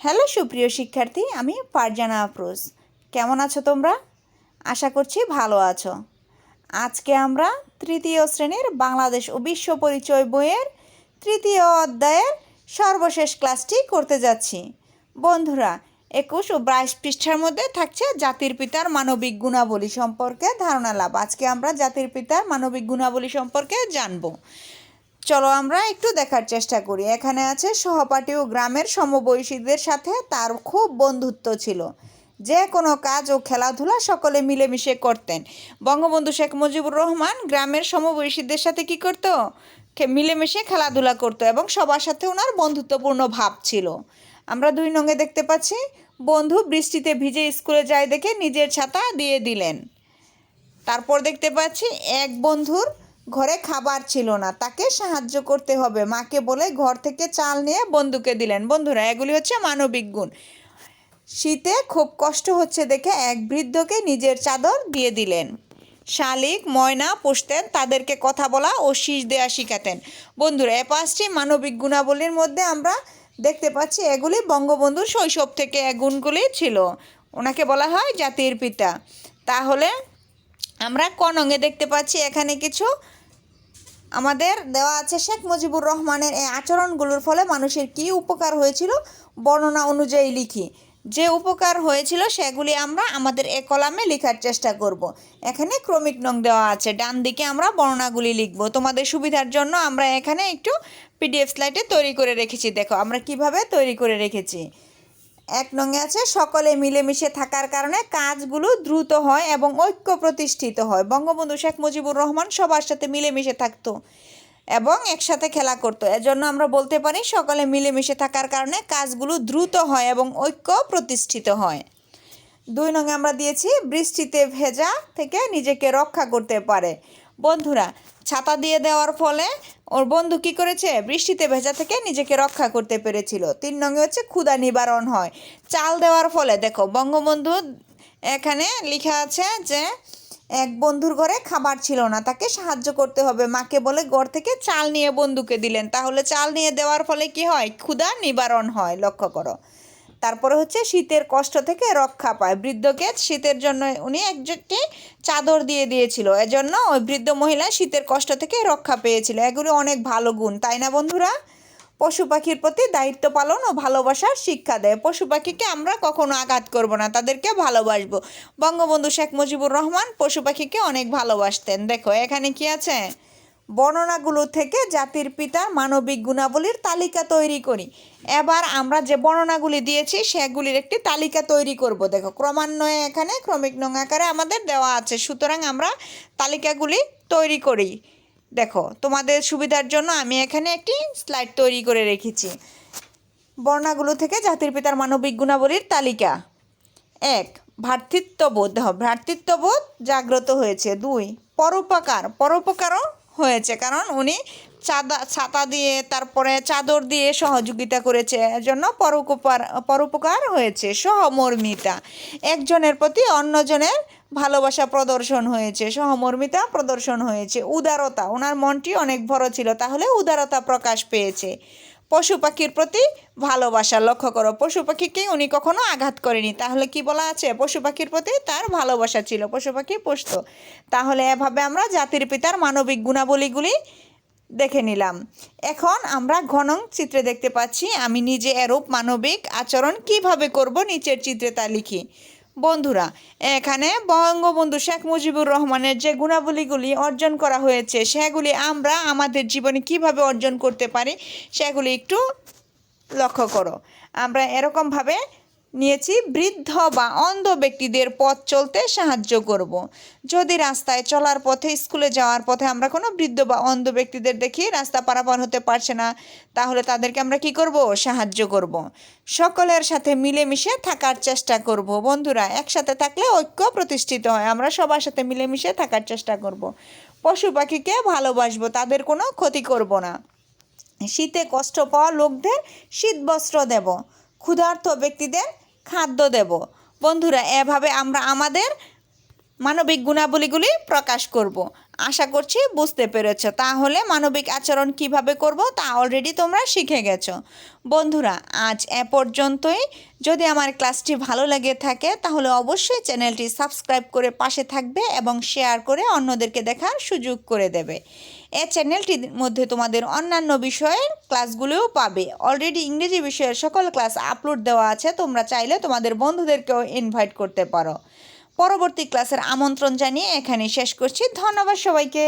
Hello সুপ্রিয় শিক্ষার্থী, আমি ফারজানা আফরোজ। কেমন আছো তোমরা? আশা করছি ভালো আছো। আজকে আমরা তৃতীয় শ্রেণির বাংলাদেশ ও বিশ্ব পরিচয় বইয়ের তৃতীয় অধ্যায়ের সর্বশেষ ক্লাসটি করতে যাচ্ছি। বন্ধুরা, একুশ ও বাইশ পৃষ্ঠার মধ্যে থাকছে জাতির পিতার মানবিক গুণাবলী সম্পর্কে ধারণা লাভ। আজকে আমরা জাতির পিতার মানবিক গুণাবলী সম্পর্কে জানব। চলো আমরা একটু দেখার চেষ্টা করি। এখানে আছে সহপাঠী ও গ্রামের সমবয়সীদের সাথে তার খুব বন্ধুত্ব ছিল। যে কোনো কাজ ও খেলাধুলা সকলে মিলেমিশে করতেন। বঙ্গবন্ধু শেখ মুজিবুর রহমান গ্রামের সমবয়সীদের সাথে কি করতো? মিলেমিশে খেলাধুলা করতো এবং সবার সাথে ওনার বন্ধুত্বপূর্ণ ভাব ছিল। আমরা দুই নঙ্গে দেখতে পাচ্ছি, বন্ধু বৃষ্টিতে ভিজে স্কুলে যায় দেখে নিজের ছাতা দিয়ে দিলেন। তারপর দেখতে পাচ্ছি, এক বন্ধুর ঘরে খাবার ছিল না। তাকে সাহায্য করতে হবে। মাকে বলে ঘর থেকে চাল নিয়ে বন্ধুকে দিলেন। বন্ধুরা, এগুলি হচ্ছে মানবিক গুণ। শীতে খুব কষ্ট হচ্ছে দেখে এক বৃদ্ধকে নিজের চাদর দিয়ে দিলেন। শালিক, ময়না পুষতেন তাদেরকে কথা বলা ও শীষ দেওয়া শিখাতেন। বন্ধুরা, এ পাঁচটি মানবিক গুণাবলীর মধ্যে আমরা দেখতে পাচ্ছি এগুলি বঙ্গবন্ধুর শৈশব থেকে এ গুণগুলি ছিল। ওনাকে বলা হয় জাতির পিতা। তাহলে আমরা কনঙ্গে দেখতে পাচ্ছি এখানে কিছু আমাদের দেওয়া আছে শেখ মুজিবুর রহমানের এই আচরণগুলোর ফলে মানুষের কী উপকার হয়েছিল বর্ণনা অনুযায়ী লিখি। যে উপকার হয়েছিল সেগুলি আমরা আমাদের এ কলামে লেখার চেষ্টা করব। এখানে ক্রমিক নং দেওয়া আছে, ডান দিকে আমরা বর্ণনাগুলি লিখব। তোমাদের সুবিধার জন্য আমরা এখানে একটু পিডিএফ স্লাইডে তৈরি করে রেখেছি। দেখো, আমরা কীভাবে তৈরি করে রেখেছি? এক নঙ্গে আছে, সকলে মিলেমিশে থাকার কারণে কাজগুলো দ্রুত হয় এবং ঐক্য প্রতিষ্ঠিত হয়। বঙ্গবন্ধু শেখ মুজিবুর রহমান সবার সাথে মিলেমিশে থাকতো এবং একসাথে খেলা করতো। এজন্য আমরা বলতে পারি, সকলে মিলেমিশে থাকার কারণে কাজগুলো দ্রুত হয় এবং ঐক্য প্রতিষ্ঠিত হয়। দুই নঙ্গে আমরা দিয়েছি, বৃষ্টিতে ভেজা থেকে নিজেকে রক্ষা করতে পারে। বন্ধুরা, ছাতা দিয়ে দেওয়ার ফলে ওর বন্ধু কি করেছে? বৃষ্টিতে ভেজা থেকে নিজেকে রক্ষা করতে পেরেছিল। তিন নঙ্গে হচ্ছে ক্ষুদা নিবারণ হয়। চাল দেওয়ার ফলে, দেখো, বঙ্গবন্ধু এখানে লেখা আছে যে, এক বন্ধুর ঘরে খাবার ছিল না, তাকে সাহায্য করতে হবে। মাকে বলে, ঘর থেকে চাল নিয়ে বন্ধুকে দিলেন। তাহলে চাল নিয়ে দেওয়ার ফলে কি হয়? ক্ষুধা নিবারণ হয়, লক্ষ্য করো। তারপরে হচ্ছে শীতের কষ্ট থেকে রক্ষা পায়। বৃদ্ধকে শীতের জন্য উনি একজনকে চাদর দিয়ে দিয়েছিল। এজন্য ওই বৃদ্ধ মহিলা শীতের কষ্ট থেকে রক্ষা পেয়েছিল। এগুলো অনেক ভালো গুণ, তাই না বন্ধুরা? পশু পাখির প্রতি দায়িত্ব পালন ও ভালোবাসার শিক্ষা দেয়। পশু পাখিকে আমরা কখনো আঘাত করব না, তাদেরকে ভালোবাসবো। বঙ্গবন্ধু শেখ মুজিবুর রহমান পশু পাখিকে অনেক ভালোবাসতেন। দেখো, এখানে কি আছে? বর্ণনাগুলো থেকে জাতির পিতার মানবিক গুণাবলীর তালিকা তৈরি করি। এবার আমরা যে বর্ণনাগুলি দিয়েছি, সেগুলির একটি তালিকা তৈরি করব। দেখো, ক্রমান্বয়ে এখানে ক্রমিক নং আকারে আমাদের দেওয়া আছে। সুতরাং আমরা তালিকাগুলি তৈরি করি। দেখো, তোমাদের সুবিধার জন্য আমি এখানে একটি স্লাইড তৈরি করে রেখেছি। বর্ণাগুলো থেকে জাতির পিতার মানবিক গুণাবলীর তালিকা। এক, ভ্রাতৃত্ববোধ। ভ্রাতৃত্ববোধ জাগ্রত হয়েছে। দুই, পরোপকার। পরোপকারও হয়েছে। কারণ উনি চাঁদা, ছাতা দিয়ে, তারপরে চাদর দিয়ে সহযোগিতা করেছে। জন্য পরোপকার পরোপকার হয়েছে সহমর্মিতা। একজনের প্রতি অন্যজনের ভালোবাসা প্রদর্শন হয়েছে, সহমর্মিতা প্রদর্শন হয়েছে। উদারতা, ওনার মনটি অনেক বড় ছিল, তাহলে উদারতা প্রকাশ পেয়েছে। পশু পাখির প্রতি ভালোবাসা। লক্ষ্য করো পশু পাখিকে উনি কখনো আঘাত করেনি। তাহলে কি বলা আছে? পশু পাখির প্রতি তার ভালোবাসা ছিল পশু পাখি পুষত তাহলে এভাবে আমরা জাতির পিতার মানবিক গুণাবলীগুলি দেখে নিলাম। এখন আমরা ঘনং চিত্রে দেখতে পাচ্ছি, আমি নিজে এরূপ মানবিক আচরণ কীভাবে করব, নিচের চিত্রে তা লিখি। বন্ধুরা, এখানে বঙ্গবন্ধু শেখ মুজিবুর রহমানের যে গুণাবলীগুলি অর্জন করা হয়েছে, সেগুলি আমরা আমাদের জীবনে কীভাবে অর্জন করতে পারি, সেগুলি একটু লক্ষ্য করো। আমরা এরকমভাবে নিয়েছি বৃদ্ধ বা অন্ধ ব্যক্তিদের পথ চলতে সাহায্য করব। যদি রাস্তায় চলার পথে, স্কুলে যাওয়ার পথে আমরা কোনো বৃদ্ধ বা অন্ধ ব্যক্তিদের দেখি রাস্তা পারাপার হতে পারছে না, তাহলে তাদেরকে আমরা কি করব সাহায্য করব। সকলের সাথে মিলেমিশে থাকার চেষ্টা করব বন্ধুরা, একসাথে থাকলে ঐক্য প্রতিষ্ঠিত হয় আমরা সবার সাথে মিলেমিশে থাকার চেষ্টা করব। পশু পাখিকে ভালোবাসবো, তাদের কোনো ক্ষতি করব না শীতে কষ্ট পাওয়া লোকদের শীত বস্ত্র দেব ক্ষুধার্ত ব্যক্তিদের খাদ্য দেব। বন্ধুরা এভাবে আমরা আমাদের মানবিক গুণাবলীগুলি প্রকাশ করব। আশা করছি বুঝতে পেরেছ। তাহলে মানবিক আচরণ কীভাবে করব তা অলরেডি তোমরা শিখে গেছো। বন্ধুরা, আজ এ পর্যন্তই। যদি আমার ক্লাসটি ভালো লেগে থাকে, তাহলে অবশ্যই চ্যানেলটি সাবস্ক্রাইব করে পাশে থাকবে এবং শেয়ার করে অন্যদেরকে দেখার সুযোগ করে দেবে। এ চ্যানেলটির মধ্যে তোমাদের অন্যান্য বিষয়ের ক্লাসগুলোও পাবে। অলরেডি ইংরেজি বিষয়ের সকল ক্লাস আপলোড দেওয়া আছে, তোমরা চাইলে তোমাদের বন্ধুদেরকেও ইনভাইট করতে পারো। পরবর্তী ক্লাসের আমন্ত্রণ জানিয়ে এখানে শেষ করছি। ধন্যবাদ সবাইকে।